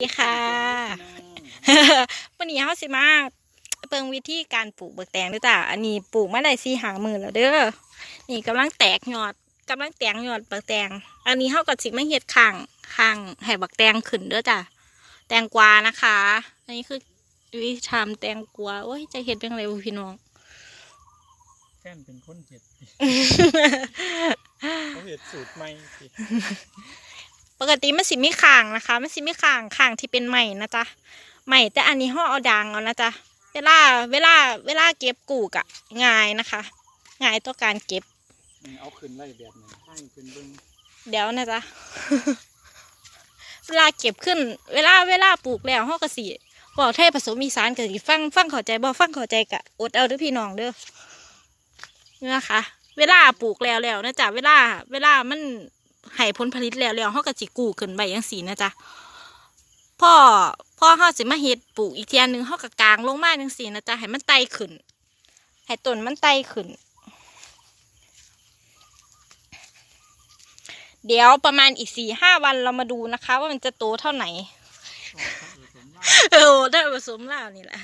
สวัสดีค่ะวันนี้เขาสิมาเปิงวิธีการปลูกเบิกแตงด้วยจ้ะอันนี้ปลูกมาได้สี่หาหมื่นแล้วเด้อ นี่กำลังแตกยอดกำลังแตกยอดเบิกแตง อันนี้เขาก็สิมาเฮ็ดข้างข้างให้บักแตงขึ้นเด้อจ้ะ แตงกวานะคะ อันนี้คือวิธีทำแตงกวาโอ้ยจะเฮ็ดเป็นไรบุพี่น้องแค่นเป็นคนเห็ดดิเขาเห็ดสูตรใหม่สิ ปกติมันสิไม่ข่างนะคะ มันสิไม่ข่างข่างที่เป็นใหม่นะจ๊ะใหม่แต่อันนี้ห่อเอาดังเอานะจ๊ะเวลาเวลาเวลาเก็บกูกอะง่ายนะคะง่ายต่อการเก็บเอาขึ้นไล่แบบไหนให้ขึ้นเบิ้งเดี๋ยวนะจ๊ะเวลาเก็บขึ้น เวลาเวลาปลูกแล้วห่อกระสีบอกเทศผสมมีสารกะสิฟังฟังเข้าใจบ่ฟังเข้าใจกะอดเอาเด้อพี่น้องเด้อนี่นะคะ เวลาปลูกแล้วแล้วนะจ๊ะเวลา เวลามัน ให้ผลผลิตแล้วแล้วห่อกระสิกูขึ้นใบยังสีนะจ๊ะพ่อพ่อห่อสิมาเฮ็ดปลูกอีกเทียหนึงห่อกะกลางลงมาจังสีนะจ๊ะให้มันไต่ขึ้นให้ต้นมันไต่ขึ้น เดี๋ยวประมาณอีกสี่ห้าวันเรามาดูนะคะ ว่ามันจะโตเท่าไหน เออได้ผสมแล้วนี่แหละ